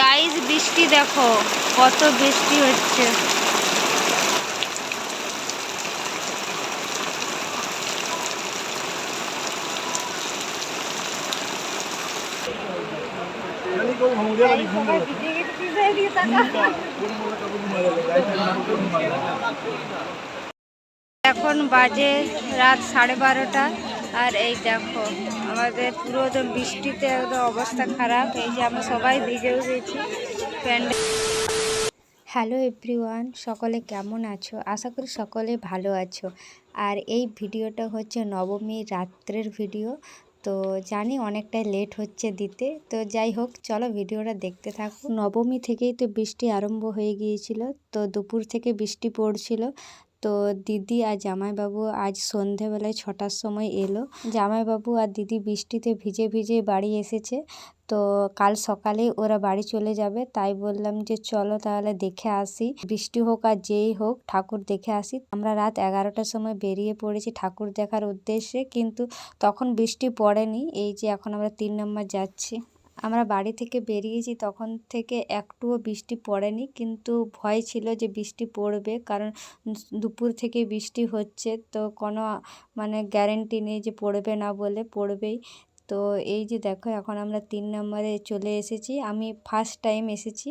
Guys বৃষ্টি দেখো কত বৃষ্টি হচ্ছে। এখন বাজে রাত সাড়ে বারোটা আর এই দেখো। আমাদের পুরো একদম বৃষ্টিতে একদম অবস্থা খারাপ। এই যে আমরা সবাই ভিজেও গেছি। প্যান্ডেল হ্যালো এভরিওয়ান সকলে কেমন আছো? আশা করি সকলে ভালো আছো। আর এই ভিডিওটা হচ্ছে নবমী রাত্রের ভিডিও। তো জানি অনেকটাই লেট হচ্ছে দিতে। তো যাই হোক, চলো ভিডিওটা দেখতে থাকো। নবমী থেকেই তো বৃষ্টি আরম্ভ হয়ে গিয়েছিল। তো দুপুর থেকে বৃষ্টি পড়ছিল। তো দিদি আর জামাইবাবু আজ সন্ধেবেলায় ছটার সময় এলো। জামাইবাবু আর দিদি বৃষ্টিতে ভিজে ভিজে বাড়ি এসেছে। তো কাল সকালেই ওরা বাড়ি চলে যাবে। তাই বললাম যে চলো তাহলে দেখে আসি। বৃষ্টি হোক আর যেই হোক, ঠাকুর দেখে আসি। আমরা রাত এগারোটার সময় বেরিয়ে পড়েছি ঠাকুর দেখার উদ্দেশ্যে। কিন্তু তখন বৃষ্টি পড়েনি। এই যে এখন আমরা তিন নম্বর যাচ্ছি। আমরা বাড়ি থেকে বেরিয়েছি, তখন থেকে একটুও বৃষ্টি পড়েনি। কিন্তু ভয় ছিল যে বৃষ্টি পড়বে, কারণ দুপুর থেকে বৃষ্টি হচ্ছে, তো কোনো মানে গ্যারেন্টি নেই যে পড়বে না বলে, পড়বেই। তো এই যে দেখো, এখন আমরা তিন নম্বরে চলে এসেছি। আমি ফার্স্ট টাইম এসেছি,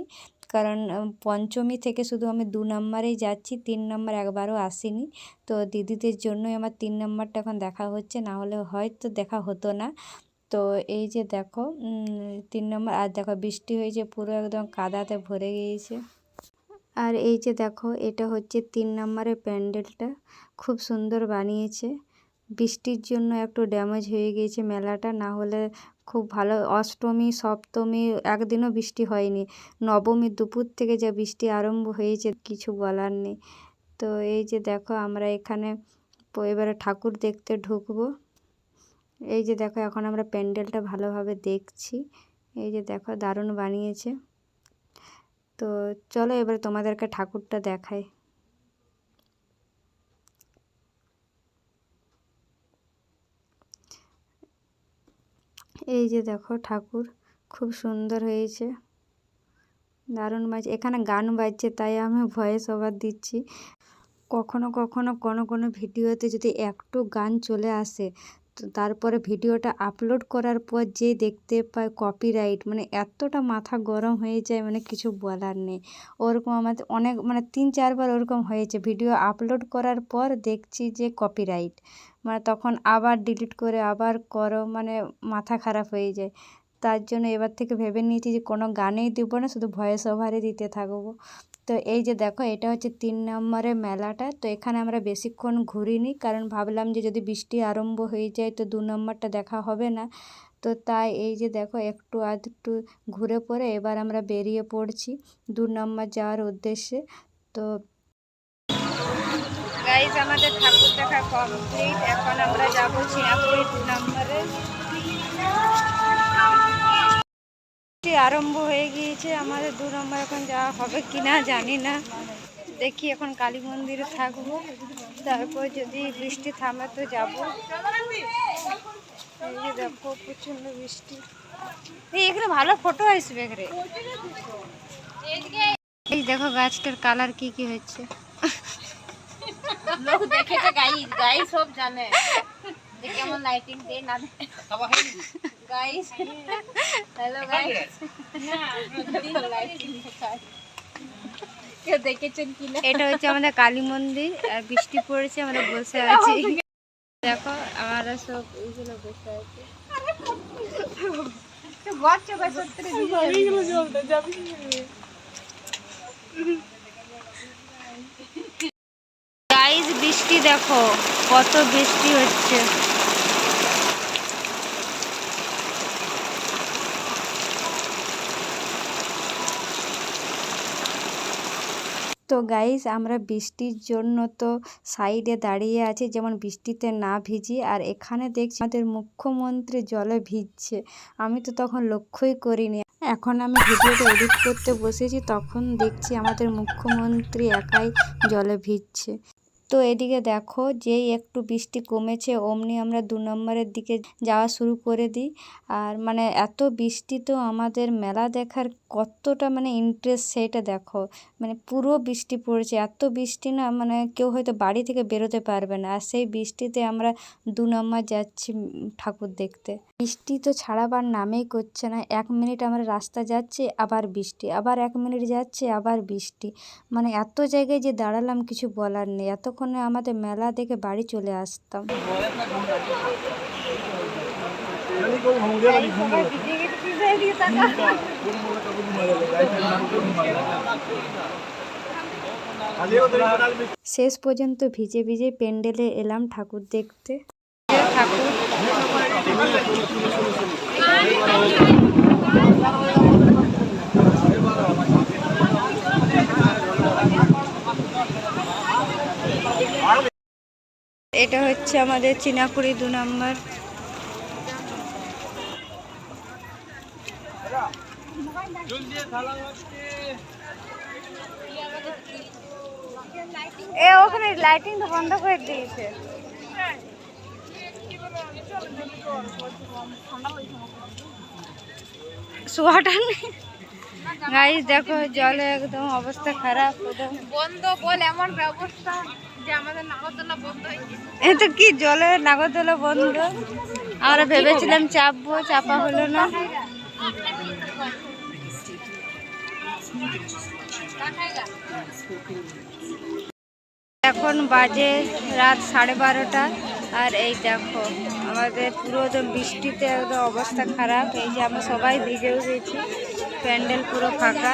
কারণ পঞ্চমী থেকে শুধু আমি দু নম্বরেই যাচ্ছি, তিন নম্বর একবারও আসিনি। তো দিদিদের জন্যই আমার তিন নম্বরটা এখন দেখা হচ্ছে, না হলে হয়তো দেখা হতো না। তো এই যে দেখো তিন নম্বর, আর দেখো বৃষ্টি হয়েছে, পুরো একদম কাদাতে ভরে গিয়েছে। আর এই যে দেখো, এটা হচ্ছে তিন নম্বরের প্যান্ডেলটা, খুব সুন্দর বানিয়েছে। বৃষ্টির জন্য একটু ড্যামেজ হয়ে গিয়েছে মেলাটা, না হলে খুব ভালো, অষ্টমী, সপ্তমী, একদিনও বৃষ্টি হয়নি। নবমী দুপুর থেকে যা বৃষ্টি আরম্ভ হয়েছে, কিছু বলার নেই। তো এই যে দেখো, আমরা এখানে এবারে ঠাকুর দেখতে ঢুকবো। এই যে দেখো, এখন আমরা প্যান্ডেলটা ভালোভাবে দেখছি। এই যে দেখো, দারুণ বানিয়েছে। তো চলো এবার তোমাদেরকে ঠাকুরটা দেখাই। এই যে দেখো, ঠাকুর খুব সুন্দর হয়েছে। দারুণ বাজছে। এখানে গান বাজছে, তাই আমি ভয়েস ওভার দিচ্ছি। কখনো কখনো কোনো কোনো ভিডিওতে যদি একটু গান চলে আসে তো তারপরে ভিডিওটা আপলোড করার পর যে দেখতে পায় কপিরাইট মানে এতটা মাথা গরম হয়ে যায় মানে কিছু বলার নেই। ওরকম আমাদের অনেক মানে তিন চারবার ওরকম হয়েছে। ভিডিও আপলোড করার পর দেখছি যে কপিরাইট মানে তখন আবার ডিলিট করে আবার করো মানে মাথা খারাপ হয়ে যায়। তার জন্য এবার থেকে ভেবে নিয়েছি যে কোনো গানেই দেবো না, শুধু ভয়েস ওভারই দিতে থাকব। তো এই যে দেখো, এটা হচ্ছে তিন নম্বরের মেলাটা। তো এখানে আমরা বেশিক্ষণ ঘুরিনি, কারণ ভাবলাম যে যদি বৃষ্টি আরম্ভ হয়ে যায় তো দু নম্বরটা দেখা হবে না। তো তাই এই যে দেখো, একটু আধটু ঘুরে পরে এবার আমরা বেরিয়ে পড়ছি দু নম্বর যাওয়ার উদ্দেশ্যে। তো গাইজ আমাদের ঠাকুর দেখা কমপ্লিট এখন আমরা যাব ছিয়াপুরি দু নম্বরে। আরম্ভ হয়ে গিয়েছে আমাদের দু নম্বর। এখন যাওয়া হবে কি না জানি না। দেখি এখন কালী মন্দিরে থাকব। তারপর যদি বৃষ্টি থামে তো যাব। এই যে দেখো প্রচণ্ড বৃষ্টি। এই এখানে ভালো ফটো আসবে এখানে। এই দেখো গাছটার কালার কি কি হচ্ছে। লোক দেখেছে গাই গাই সব জানে। যে কেমন লাইটিং দেয় না গাইস হ্যালো গাইস দেখায় কেউ দেখেছেন কি না এটা হচ্ছে আমাদের কালী মন্দির আর বৃষ্টি পড়েছে আমরা বসে আছি। দেখো আমরা সব এইগুলো বসে আছি। গাইজ বৃষ্টি দেখো কত বৃষ্টি হচ্ছে। তো গাইস আমরা বৃষ্টির জন্য তো সাইডে দাঁড়িয়ে আছি, যেমন বৃষ্টিতে না ভিজি। আর এখানে দেখছি আমাদের মুখ্যমন্ত্রী জলে ভিজছে। আমি তো তখন লক্ষ্যই করিনি। এখন আমি ভিডিওটা এডিট করতে বসেছি, তখন দেখছি আমাদের মুখ্যমন্ত্রী একাই জলে ভিজছে। তো এদিকে দেখো, যেই একটু বৃষ্টি কমেছে, অমনি আমরা দু নম্বরের দিকে যাওয়া শুরু করে দিই। আর মানে এত বৃষ্টি তো আমাদের মেলা দেখার কতটা মানে ইন্টারেস্ট সেটা দেখো। মানে পুরো বৃষ্টি পড়েছে, এত বৃষ্টি না মানে কেউ হয়তো বাড়ি থেকে বেরোতে পারবে না। আর সেই বৃষ্টিতে আমরা দু নম্বর যাচ্ছি ঠাকুর দেখতে। বৃষ্টি তো ছাড়াবার নামেই করছে না। এক মিনিট আমরা রাস্তা যাচ্ছি, আবার বৃষ্টি, আবার এক মিনিট যাচ্ছে, আবার বৃষ্টি। মানে এত জায়গায় যে দাঁড়ালাম কিছু বলার নেই। এতক্ষণে আমাদের মেলা দেখে বাড়ি চলে আসতাম। শেষ পর্যন্ত ভিজে ভিজে প্যান্ডেলে এলাম ঠাকুর দেখতে। ঠাকুর। এটা হচ্ছে আমাদের চিনাকুড়ি দু নম্বর। এ ওখানে লাইটিং বন্ধ করে দিয়েছে। সোয়াটার নেই? গাইস দেখো জলে একদম অবস্থা খারাপ বন্ধ বল এমন ব্যবস্থা যে আমাদের নাগরদোলা বন্ধ হয়ে গেছে। তো কি জলে নাগরদোলা বন্ধ? আমরা ভেবেছিলাম চাপবো চাপা হলো না। এখন বাজে রাত সাড়ে বারোটা আর এই দেখো আমাদের পুরো একদম বৃষ্টিতে একদম অবস্থা খারাপ। এই যে আমরা সবাই ভিজেও গেছি। প্যান্ডেল পুরো ফাঁকা।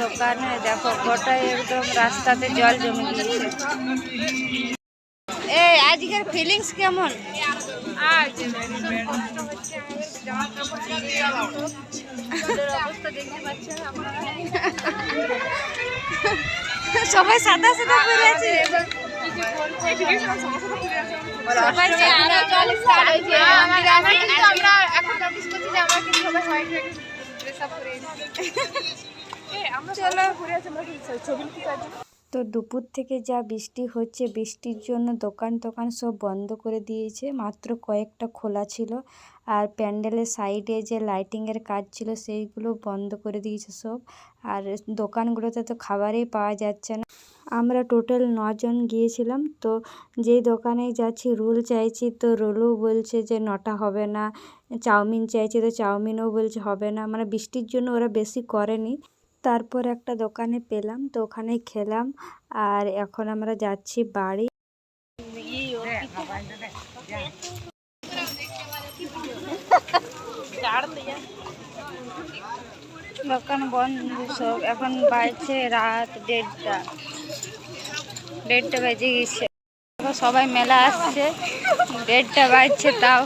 দোকানে দেখো গোটাই একদম রাস্তাতে জল জমে গিয়েছে। এই আজকের ফিলিংস কেমন? সবাই সাদা সাদা পরে আছে। সবাই আমরা এখন নোটিস করছি যে আমরা কিন্তু সবাই তো দুপুর থেকে যা বৃষ্টি হচ্ছে বৃষ্টির জন্য দোকান টোকান সব বন্ধ করে দিয়েছে মাত্র কয়েকটা খোলা ছিল। আর প্যান্ডেলের সাইডে যে লাইটিংয়ের কাজ ছিল সেইগুলো বন্ধ করে দিয়েছে সব। আর দোকানগুলোতে তো খাবারই পাওয়া যাচ্ছে না। আমরা টোটাল নজন গিয়েছিলাম তো যেই দোকানে যাচ্ছি রোল চাইছি তো রোলও বলছে যে নটা হবে না। চাউমিন চাইছি তো চাউমিনও বলছে হবে না। মানে বৃষ্টির জন্য ওরা বেশি করেনি। তারপর একটা দোকানে পেলাম, তো ওখানে খেলাম। আর এখন আমরা যাচ্ছি বাড়ি। দোকান বন্ধ সব। এখন বাজছে রাত দেড়টা। দেড়টা বেজে গেছে। সবাই মেলা আসছে। দেড়টা বাজছে তাও।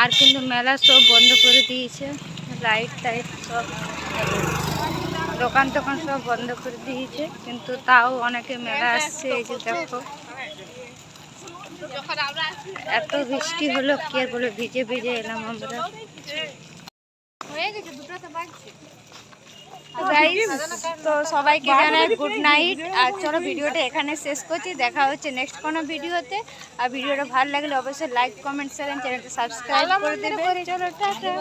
আর কিন্তু মেলা সব বন্ধ করে দিয়েছে। লাইট টাইট সব দোকান টোকান সব বন্ধ করে দিয়েছে। কিন্তু তাও অনেকে মেলা আসছে, এই যে দেখো। এত বৃষ্টি হলো, কি আর বলে ভিজে ভিজে এলাম আমরা। হয়ে গেছে, দুটো তো তো সবাইকে জানাই গুড নাইট আর চলো ভিডিওটা এখানে শেষ করছি। দেখা হচ্ছে নেক্সট কোনো ভিডিওতে। আর ভিডিওটা ভালো লাগলে অবশ্যই লাইক কমেন্ট শেয়ার চ্যানেলটা সাবস্ক্রাইব করে দেবে। চলো টাটা।